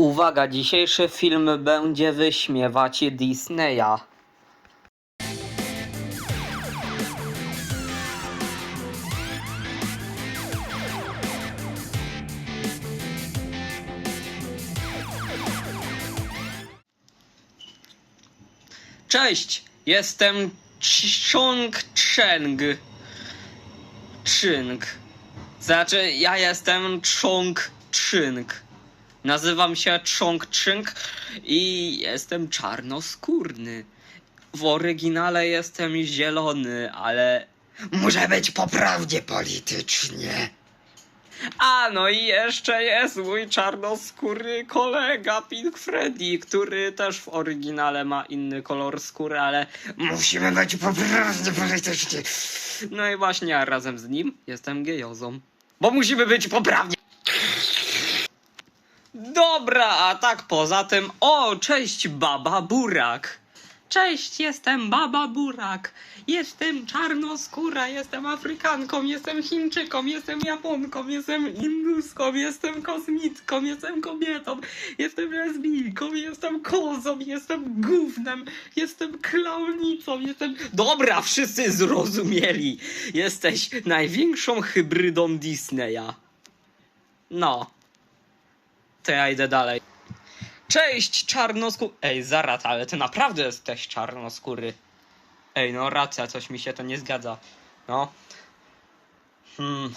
Uwaga, dzisiejszy film będzie wyśmiewać Disneya. Cześć, jestem Chong Cheng. Ching. Znaczy, ja jestem Chong Ching. Nazywam się Chong Ching i jestem czarnoskórny. W oryginale jestem zielony, ale muszę być poprawnie politycznie. A no i jeszcze jest mój czarnoskóry kolega Pink Freddy, który też w oryginale ma inny kolor skóry, ale musimy być poprawnie politycznie. No i właśnie ja razem z nim jestem gejozą. Bo musimy być poprawnie. Dobra, a tak poza tym. O, cześć, baba Burak. Cześć, jestem baba Burak. Jestem czarnoskóra, jestem Afrykanką, jestem Chińczyką, jestem Japonką, jestem Induską, jestem kosmitką, jestem kobietą, jestem lesbijką, jestem kozą, jestem gównem, jestem klaunicą, jestem... Dobra, wszyscy zrozumieli. Jesteś największą hybrydą Disneya. No. To ja idę dalej. Cześć, czarnoskóry. Ej, zaraz, ale ty naprawdę jesteś czarnoskóry. Ej, no racja, coś mi się to nie zgadza. No. Hmm.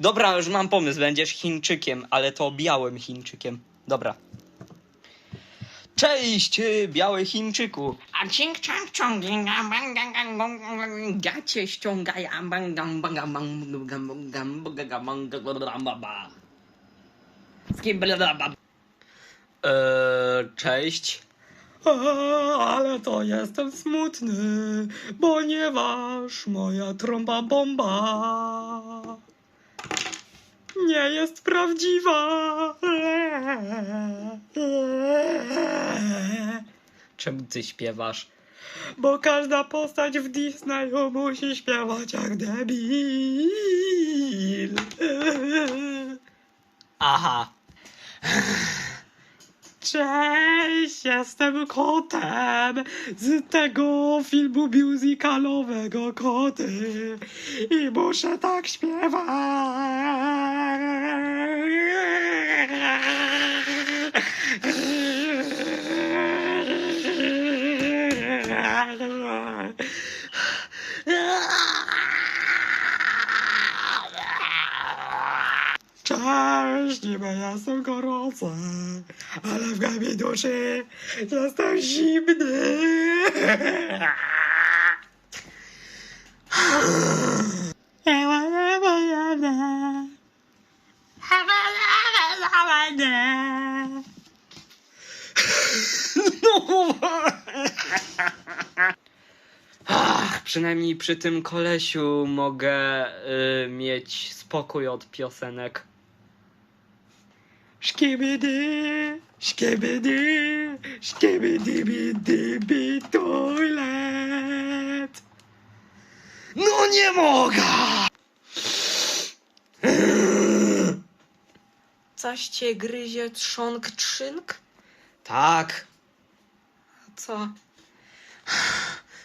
Dobra, już mam pomysł, będziesz Chińczykiem, ale to białym Chińczykiem. Dobra. Cześć, y, biały Chińczyku. A cing chang chong a bang gang gang bong gang gacie ściągaj Eee, cześć. Ale to jestem smutny, ponieważ moja trąba bomba nie jest prawdziwa. Czemu ty śpiewasz? Bo każda postać w Disneyu musi śpiewać jak debil. Aha. Cześć, jestem kotem z tego filmu musicalowego Koty i muszę tak śpiewać. Cześć, niby jestem gorący, ale w głębi duszy jestem zimny. Ach, przynajmniej przy tym kolesiu mogę y, mieć spokój od piosenek. Szkibidy, szkibidy, szkibidy, toilet. No nie mogę! Coś cię gryzie trzonk trzynk? Tak. Co?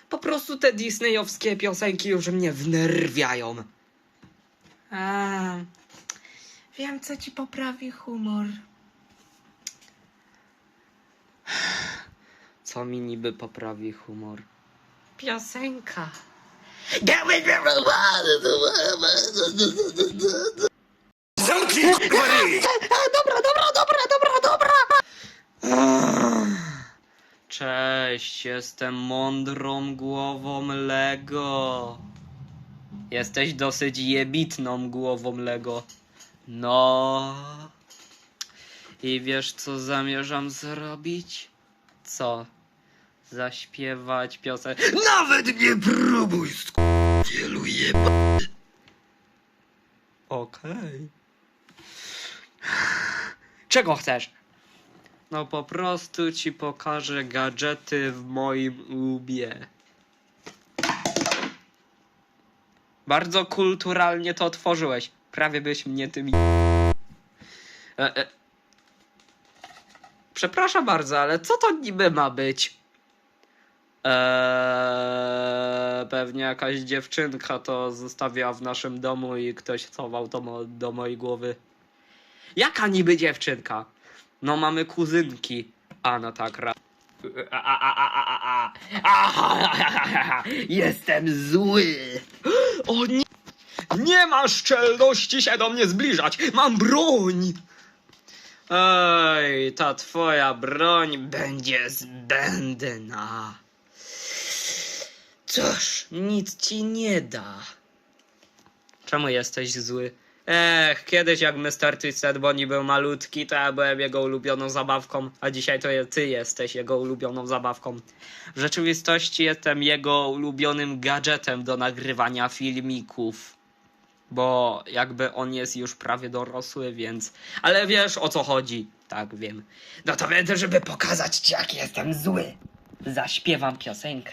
Po prostu te disneyowskie piosenki już mnie wnerwiają. A, wiem, co ci poprawi humor. Co mi niby poprawi humor? Piosenka. Zamknij ryj! Dobra, dobra, dobra, dobra, dobra! Cześć, jestem mądrą głową Lego. Jesteś dosyć jebitną głową Lego. No. I wiesz, co zamierzam zrobić? Co? Zaśpiewać piosenkę. Nawet nie próbuj, wielu jeba. Okej. Czego chcesz? No po prostu ci pokażę gadżety w moim łbie. Bardzo kulturalnie to otworzyłeś. Prawie byś mnie tymi E, e. Przepraszam bardzo, ale co to niby ma być? Eee, pewnie jakaś dziewczynka to zostawiła w naszym domu i ktoś schował to mo- do mojej głowy. Jaka niby dziewczynka? No mamy kuzynki. A no tak, ra- Jestem zły. O nie. Nie masz szczelności się do mnie zbliżać. Mam broń. Ej, ta twoja broń będzie zbędna. Cóż, nic ci nie da. Czemu jesteś zły? Ech, kiedyś jak Mr. Twisted Bonnie był malutki, to ja byłem jego ulubioną zabawką, a dzisiaj to ty jesteś jego ulubioną zabawką. W rzeczywistości jestem jego ulubionym gadżetem do nagrywania filmików. Bo jakby on jest już prawie dorosły, więc. Ale wiesz o co chodzi. Tak, wiem. No to będę, żeby pokazać ci, jak jestem zły. Zaśpiewam piosenkę.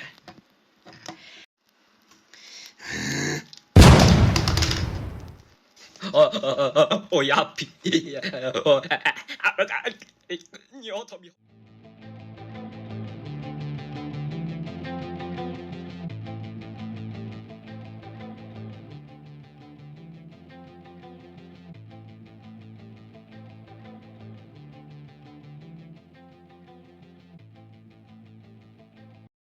O, o, o, o, o ja pi... O, nie o to mi...